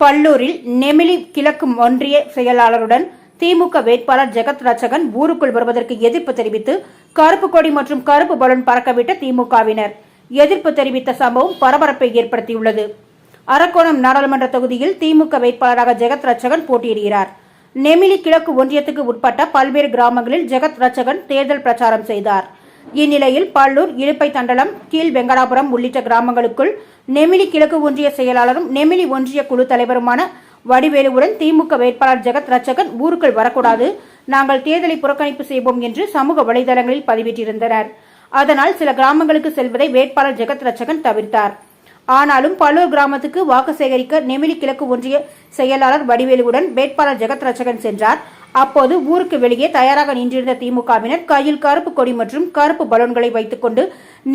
பல்லூரில் நெமிலி கிழக்கு ஒன்றிய செயலாளருடன் திமுக வேட்பாளர் ஜெகத் ரட்சகன் ஊருக்குள் வருவதற்கு எதிர்ப்பு தெரிவித்து கருப்பு கொடி மற்றும் கருப்பு பலூன் பறக்கவிட்ட திமுகவினர். எதிர்ப்பு தெரிவித்த சம்பவம் பரபரப்பை ஏற்படுத்தியுள்ளது. அரக்கோணம் நாடாளுமன்ற தொகுதியில் திமுக வேட்பாளராக ஜெகத் ரட்சகன் போட்டியிடுகிறார். நெமிலி கிழக்கு ஒன்றியத்துக்கு உட்பட்ட பல்வேறு கிராமங்களில் ஜெகத் ரட்சகன் தேர்தல் பிரச்சாரம் செய்தார். இந்நிலையில் பல்லூர் இழுப்பை தண்டலம் கீழ் வெங்கடாபுரம் உள்ளிட்ட கிராமங்களுக்குள் நெமிலி கிழக்கு ஒன்றிய செயலாளரும் நெமிலி ஒன்றிய குழு தலைவருமான வடிவேலுவுடன் திமுக வேட்பாளர் ஜெகத் ரட்சகன் ஊருக்குள் வரக்கூடாது நாங்கள் தேர்தலை புறக்கணிப்பு செய்வோம் என்று சமூக வலைதளங்களில் பதிவிட்டிருந்தனர். அதனால் சில கிராமங்களுக்கு செல்வதை வேட்பாளர் ஜெகத் ரட்சகன் தவிர்த்தார். ஆனாலும் பல்லூர் கிராமத்துக்கு வாக்கு சேகரிக்க நெமிலி கிழக்கு ஒன்றிய செயலாளர் வடிவேலுவுடன் வேட்பாளர் ஜெகத் ரட்சகன் சென்றார். அப்போது ஊருக்கு வெளியே தயாராக நின்றிருந்த திமுகவினர் கையில் கருப்பு கொடி மற்றும் கருப்பு பலூன்களை வைத்துக்கொண்டு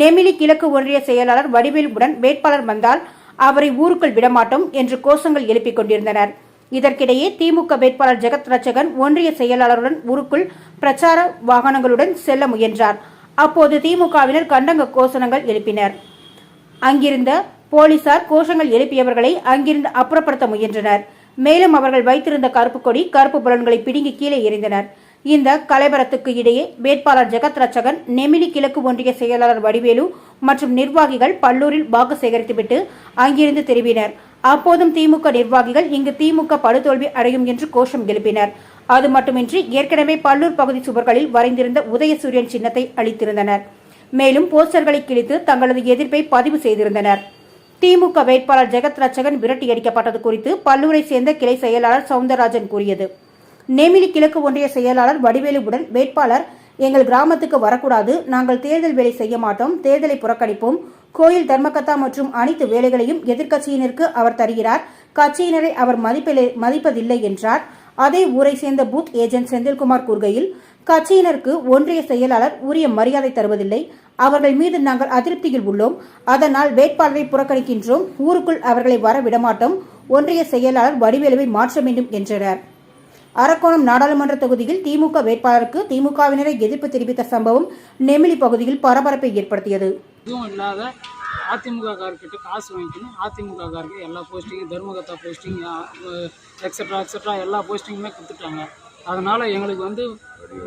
நெமிலி கிழக்கு ஒன்றிய செயலாளர் வடிவேலுடன் வேட்பாளர் வந்தால் அவரை ஊருக்குள் விடமாட்டோம் என்று கோஷங்கள் எழுப்பிக் கொண்டிருந்தனர். இதற்கிடையே திமுக வேட்பாளர் ஜெகத் ரட்சகன் ஒன்றிய செயலாளருடன் ஊருக்குள் பிரச்சார வாகனங்களுடன் செல்ல முயன்றார். அப்போது திமுகவினர் கண்டங்க கோஷங்கள் எழுப்பினர். அங்கிருந்த போலீசார் கோஷங்கள் எழுப்பியவர்களை அங்கிருந்து அப்புறப்படுத்த முயன்றனர். மேலும் அவர்கள் வைத்திருந்த கருப்பு கொடி கருப்பு பலன்களை பிடுங்கி கீழே எறிந்தனர். இந்த கலைவரத்துக்கு இடையே வேட்பாளர் ஜெகத் ரச்சகன் நெமிலி கிழக்கு ஒன்றிய செயலாளர் வடிவேலு மற்றும் நிர்வாகிகள் பல்லூரில் வாக்கு சேகரித்துவிட்டு அங்கிருந்து திரும்பினர். அப்போதும் திமுக நிர்வாகிகள் இங்கு திமுக படுதோல்வி அடையும் என்று கோஷம் எழுப்பினர். அது மட்டுமின்றி ஏற்கனவே பல்லூர் பகுதி சுவர்களில் வரைந்திருந்த உதயசூரியன் சின்னத்தை அளித்திருந்தனர் மேலும் போஸ்டர்களை கிழித்து தங்களது எதிர்ப்பை பதிவு செய்திருந்தனர். திமுக வேட்பாளர் ஜெகத் ரட்சகன் விரட்டியடிக்கப்பட்டது குறித்து பல்லூரை சேர்ந்த கிளை செயலாளர் சவுந்தரராஜன் கூறியது. நெமிலி கிழக்கு ஒன்றிய செயலாளர் வடிவேலுவுடன் வேட்பாளர் எங்கள் கிராமத்துக்கு வரக்கூடாது. நாங்கள் தேர்தல் வேலை செய்ய மாட்டோம். தேர்தலை புறக்கணிப்போம். கோயில் தர்மகத்தா மற்றும் அனைத்து வேலைகளையும் எதிர்க்கட்சியினருக்கு அவர் தருகிறார். கட்சியினரை அவர் மதிப்பிலே மதிப்பதில்லை என்றார். அதே ஊரை சேர்ந்த பூத் ஏஜென்ட் செந்தில்குமார் கூறுகையில் கட்சியினருக்கு ஒன்றிய செயலாளர் உரிய மரியாதை தருவதில்லை. அவர்கள் மீது நாங்கள் அதிருப்தியில் உள்ளோம். அதனால் வேட்பாளரை புறக்கணிக்கின்றோம். ஊருக்குள் அவர்களை வர விடமாட்டோம். ஒன்றிய செயலாளர் வடிவேலுவை மாற்ற வேண்டும் என்றனர். அரக்கோணம் நாடாளுமன்ற தொகுதியில் திமுக வேட்பாளருக்கு திமுகவினரை எதிர்ப்பு தெரிவித்த சம்பவம் நெமிலி பகுதியில் பரபரப்பை ஏற்படுத்தியது. இல்லாத அதிமுக கார்கிட்ட காசு வாங்கிக்கணும். அதிமுக காருக்கு எல்லா போஸ்டிங்கும் தர்மகத்தா போஸ்டிங் எக்ஸட்ரா எக்ஸட்ரா எல்லா போஸ்டிங்குமே கொடுத்துட்டாங்க. அதனால் எங்களுக்கு வந்து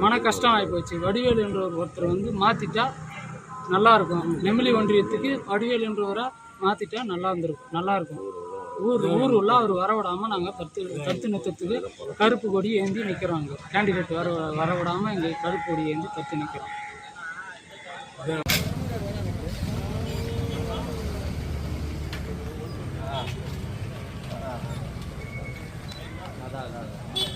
மன கஷ்டம் ஆகிப்போச்சு வடிவேல் என்ற ஒருத்தர் வந்து மாற்றிட்டா நல்லாயிருக்கும் நெமிலி ஒன்றியத்துக்கு வடிவேல் என்றவரை மாற்றிட்டா நல்லா இருந்திருக்கும் நல்லாயிருக்கும் ஊர் ஊர் உள்ள அவர் வரவிடாமல் நாங்கள் தடுத்து தடுத்து நிறுத்தத்துக்கு கருப்பு கொடி ஏந்தி நிற்கிறோங்க கேண்டிடேட் வர வரவிடாமல் எங்கள் கருப்பு கொடி ஏந்தி தத்து நிற்கிறோம் அதான் அதான்